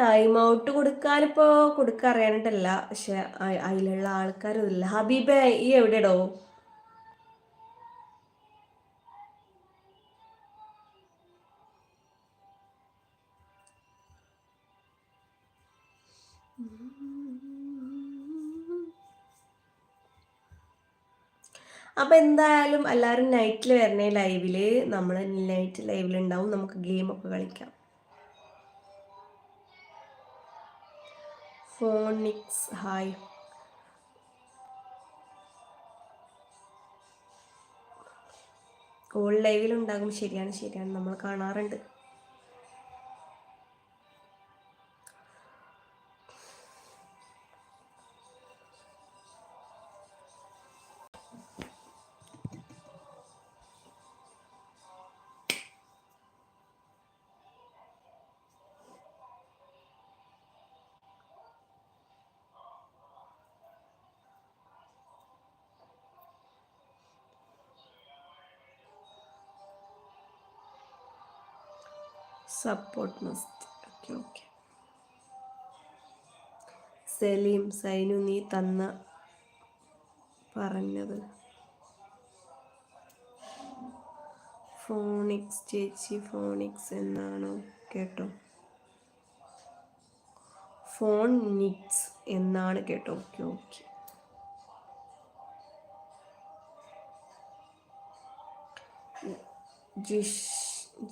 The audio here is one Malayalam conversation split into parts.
ടൈം ഔട്ട് കൊടുക്കാനിപ്പോ കൊടുക്കാൻ അറിയാനിട്ടല്ല. പക്ഷെ അതിലുള്ള ആൾക്കാരൊന്നുമില്ല ഹബീബ ഈ എവിടെടോ? അപ്പൊ എന്തായാലും എല്ലാവരും നൈറ്റിൽ വരണേ ലൈവിൽ നമ്മൾ നൈറ്റ് ലൈവിൽ ഉണ്ടാവും നമുക്ക് ഗെയിം ഒക്കെ കളിക്കാം. ഫോണിക്സ്. ഹായ്. ഓൾ ലൈവിലുണ്ടാകും. ശരിയാണ് ശരിയാണ്. നമ്മൾ കാണാറുണ്ട്. Support must okay okay Saleem Sainu നീ തന്ന പറഞ്ഞത്. ഫോണിക്സ് ചേച്ചി ഫോണിക്സ് എന്നാണോ കേട്ടോ? ഫോൺ നിക്സ് എന്നാണ് കേട്ടോ? Okay okay Jish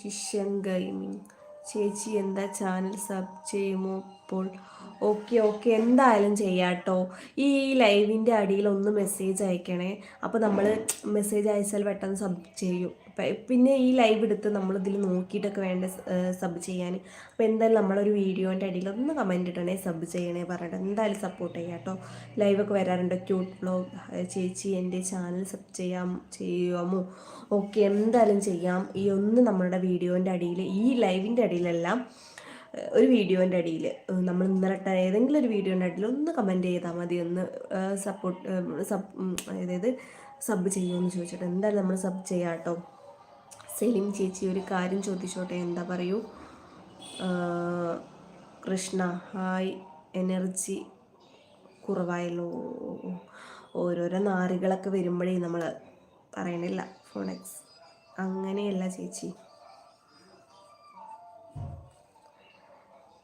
Jishan gaming ചേച്ചി എന്താ ചാനൽ സബ് ചെയ്യുമോ? ഇപ്പോൾ ഓക്കെ ഓക്കെ. എന്തായാലും ചെയ്യാട്ടോ. ഈ ലൈവിന്റെ അടിയിൽ ഒന്ന് മെസ്സേജ് അയക്കണേ. അപ്പോൾ നമ്മൾ മെസ്സേജ് അയച്ചാൽ പെട്ടെന്ന് സബ് ചെയ്യും. പിന്നെ ഈ ലൈവ് എടുത്ത് നമ്മളിതിൽ നോക്കിയിട്ടൊക്കെ വേണ്ട സബ് ചെയ്യാൻ. അപ്പോൾ എന്തായാലും നമ്മളൊരു വീഡിയോന്റെ അടിയിൽ ഒന്ന് കമന്റ് ഇടണേ സബ് ചെയ്യണേ പറഞ്ഞിട്ട്. എന്തായാലും സപ്പോർട്ട് ചെയ്യാം കേട്ടോ. ലൈവൊക്കെ വരാറുണ്ട്. ക്യൂട്ട് ബ്ലോഗ് ചേച്ചി എന്റെ ചാനൽ സബ് ചെയ്യാം ചെയ്യാമോ? ഓക്കെ എന്തായാലും ചെയ്യാം. ഈ ഒന്ന് നമ്മളുടെ വീഡിയോന്റെ അടിയിൽ ഈ ലൈവിന്റെ അടിയിലെല്ലാം ഒരു വീഡിയോന്റെ അടിയിൽ നമ്മൾ ഇന്നലെട്ട ഏതെങ്കിലും ഒരു വീഡിയോന്റെ അടിയിൽ ഒന്ന് കമന്റ് ചെയ്താൽ മതി ഒന്ന് സപ്പോർട്ട് സബ് അതായത് സബ് ചെയ്യുമെന്ന് ചോദിച്ചിട്ട്. എന്തായാലും നമ്മൾ സബ് ചെയ്യാം കേട്ടോ സെലിം ചേച്ചി ഒരു കാര്യം ചോദിച്ചോട്ടെ എന്താ പറയൂ? കൃഷ്ണ ഹായ് എനർജി കുറവായല്ലോ. ഓരോരോ നാറികളൊക്കെ വരുമ്പോഴേ നമ്മൾ പറയണില്ല ഫോണെക്സ് അങ്ങനെയല്ല ചേച്ചി.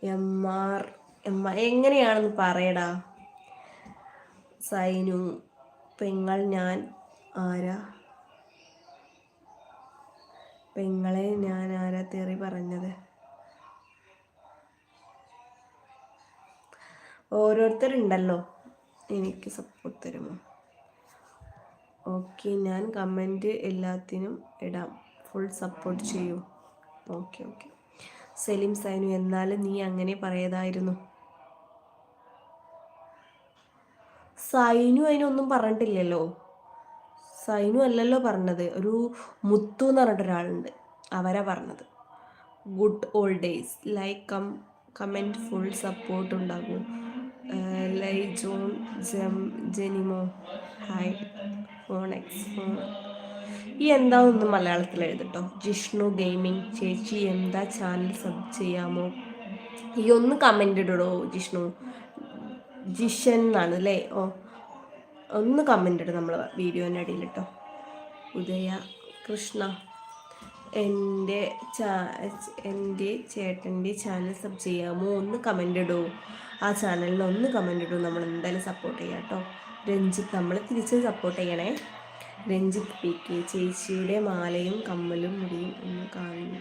എം ആർ എം എങ്ങനെയാണെന്ന് പറയടാ. സൈനു പെങ്ങൾ ഞാൻ ആരാ? പെങ്ങളെ ഞാൻ ആരാ തെറി പറഞ്ഞത്? ഓരോരുത്തരുണ്ടല്ലോ. എനിക്ക് സപ്പോർട്ട് തരുമോ? ഓക്കെ ഞാൻ കമന്റ് എല്ലാത്തിനും ഇടാം. ഫുൾ സപ്പോർട്ട് ചെയ്യൂ. ഓക്കെ ഓക്കെ സലീം സൈനു എന്നാലും നീ അങ്ങനെ പറയതായിരുന്നു. സൈനു അതിനൊന്നും പറഞ്ഞിട്ടില്ലല്ലോ. സൈനു അല്ലല്ലോ പറഞ്ഞത്. ഒരു മുത്തു എന്ന് പറഞ്ഞിട്ട് ഒരാളുണ്ട്. അവരാ പറഞ്ഞത്. Good old days. Like come comment full support ഉണ്ടാകും. ലൈ ജോൺ ജം ജെനിമോ. ഹായ്. Phone X phone. ഈ എന്താ ഒന്ന് മലയാളത്തിൽ എഴുതട്ടോ? ജിഷ്ണു ഗെയിമിംഗ് ചേച്ചി എന്താ ചാനൽ സബ് ചെയ്യാമോ? ഈ ഒന്ന് കമന്റ് ഇടടോ ജിഷ്ണു. ജിഷൻ എന്നാണ് അല്ലേ ഓ ഒന്ന് കമന്റ് ഇടും നമ്മൾ വീഡിയോന്റെ അടിയിൽ കേട്ടോ ഉദയ കൃഷ്ണ എന്റെ ചാ എന്റെ ചേട്ടന്റെ ചാനൽ സബ് ചെയ്യാമോ? ഒന്ന് കമന്റ് ഇടൂ. ആ ചാനലിൽ ഒന്ന് കമന്റ് ഇടൂ. നമ്മൾ എന്തായാലും സപ്പോർട്ട് ചെയ്യാം കേട്ടോ രഞ്ജിത്ത് നമ്മൾ തിരിച്ച് സപ്പോർട്ട് ചെയ്യണേ. രഞ്ജിത്ത് പി കെ ചേച്ചിയുടെ മാലയും കമ്മലും മുടിയും ഒന്ന് കാണുന്നു.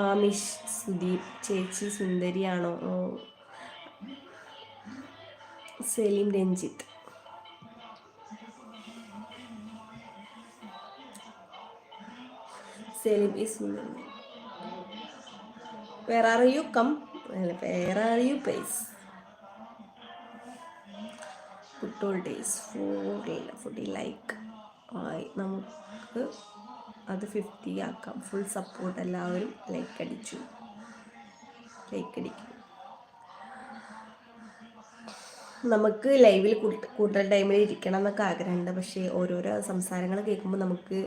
ആമിഷ് സുദീപ് ചേച്ചി സുന്ദരിയാണോ? സലീം രഞ്ജിത്ത്. സലീം ഈ Sundari. Where are you come where are you food days for food like ആയി നമുക്ക് അത് ഫിഫ്റ്റി ആക്കാം. ഫുൾ സപ്പോർട്ട് എല്ലാവരും ലൈക്ക് അടിച്ചു. ലൈക്ക് അടിക്കും. നമുക്ക് ലൈവിൽ കൂടുതൽ ടൈമിൽ ഇരിക്കണം എന്നൊക്കെ ആഗ്രഹമുണ്ട്. പക്ഷേ ഓരോരോ സംസാരങ്ങൾ കേൾക്കുമ്പോൾ നമുക്ക്